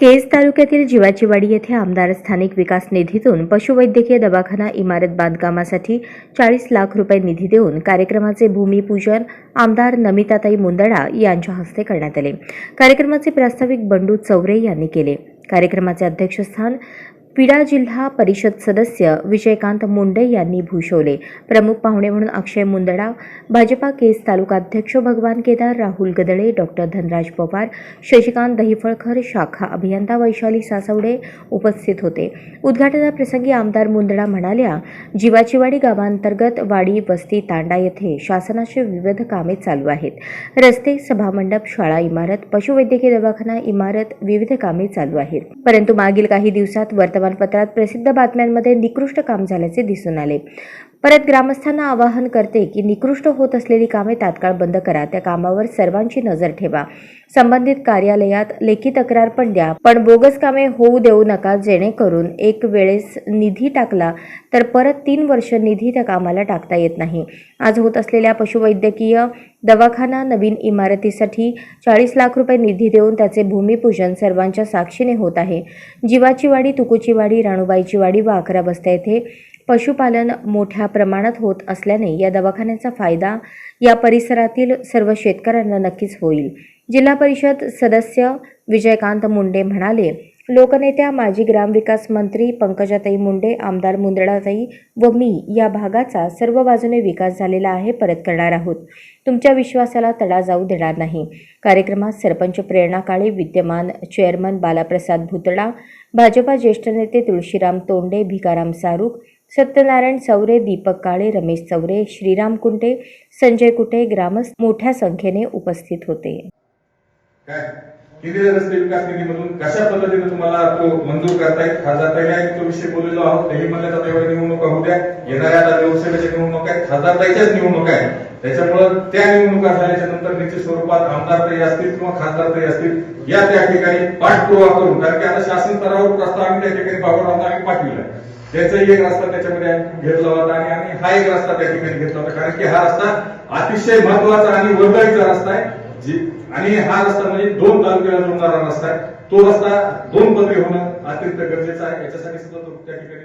केज तालुक्यातील जिवाचीवाडी येथे आमदार स्थानिक विकास निधीतून पशुवैद्यकीय दवाखाना इमारत बांधकामासाठी चाळीस लाख रुपये निधी देऊन कार्यक्रमाचे भूमिपूजन आमदार नमिताताई मुंदडा यांच्या हस्ते करण्यात आले. कार्यक्रमाचे प्रास्ताविक बंडू चौरे यांनी केले. कार्यक्रमाचे अध्यक्षस्थान पिडा जिल्हा परिषद सदस्य विजयकांत मुंडे यांनी भूषवले. प्रमुख पाहुणे म्हणून अक्षय मुंदडा भाजपा केस तालुकाध्यक्ष भगवान केदार राहुल गदळे डॉक्टर धनराज पवार शशिकांत दहिफळकर शाखा अभियंता वैशाली सासवडे उपस्थित होते. उद्घाटनाप्रसंगी आमदार मुंदडा म्हणाल्या जीवाचीवाडी गावांतर्गत वाडी वस्ती तांडा येथे शासनाची विविध कामे चालू आहेत. रस्ते सभामंडप शाळा इमारत पशुवैद्यकीय दवाखाना इमारत विविध कामे चालू आहेत. परंतु मागील काही दिवसात वर्तमान वर्तमानपत्रात प्रसिद्ध बातम्यांमध्ये निकृष्ट काम झाल्याचे दिसून आले. परत ग्रामस्थांना आवाहन करते की निकृष्ट होत असलेली कामे तात्काळ बंद करा. त्या कामावर सर्वांची नजर ठेवा. संबंधित कार्यालयात लेखी तक्रार पण द्या. पण बोगस कामे होऊ देऊ नका जेणेकरून एक वेळेस निधी टाकला तर परत तीन वर्ष निधी त्या कामाला टाकता येत नाही. आज होत असलेल्या पशुवैद्यकीय दवाखाना नवीन इमारतीसाठी चाळीस लाख रुपये निधी देऊन त्याचे भूमिपूजन सर्वांच्या साक्षीने होत आहे. जीवाची वाडी तुकुची वाडी राणूबाईची वाडी व अकरा बस्त्या येथे पशुपालन मोठ्या प्रमाणात होत असल्याने या दवाखान्याचा फायदा या परिसरातील सर्व शेतकऱ्यांना नक्कीच होईल. जिल्हा परिषद सदस्य विजयकांत मुंडे म्हणाले लोकनेत्या माजी ग्रामविकास मंत्री पंकजाताई मुंडे आमदार मुंदडाताई व मी या भागाचा सर्व बाजूने विकास झालेला आहे परत करणार आहोत. तुमच्या विश्वासाला तडा जाऊ देणार नाही. कार्यक्रमात सरपंच प्रेरणा काळे विद्यमान चेअरमन बालाप्रसाद भुतडा भाजपा ज्येष्ठ नेते तुळशीराम तोंडे भिकाराम सारूख सत्यनारायण चौरे दीपक काळे रमेश चौरे श्रीराम कुंटे संजय कुटे ग्रामस्थ मोठ्या संख्येने उपस्थित होते. काय? केंद्रीय रस्ते विकास निधीमधून? कशा पद्धतीने तुम्हाला तो मंजूर करता खासदार पहिल्या एक तो विषय बोललेलो आहोत. तेही म्हणलं जाते एवढ्या निवडणुका होत्या येणाऱ्या आता लोकसभेच्या निवडणुका आहेत. खासदारताईच्याच निवडणुका आहेत. त्याच्यामुळं त्या निवडणुका झाल्याच्यानंतर निश्चित स्वरूपात आमदार तरी असतील किंवा खासदार तरी असतील या त्या ठिकाणी पाठपुरावा करून कारण की आता शासन स्तरावर प्रस्ताव आम्ही त्या ठिकाणी बाबूराव आम्ही पाठविला. त्याचाही एक रस्ता त्याच्यामध्ये घेतला होता आणि आम्ही हा एक रस्ता त्या ठिकाणी घेतला होता. कारण की हा रस्ता अतिशय महत्त्वाचा आणि वर्दळीचा रस्ता आहे. जी आणि हा रस्ता म्हणजे दोन तालुक्याला जोडणारा रस्ता आहे. तो रस्ता दोन पदरी होणं अत्यंत गरजेचं आहे. याच्यासाठी सुद्धा तो त्या ठिकाणी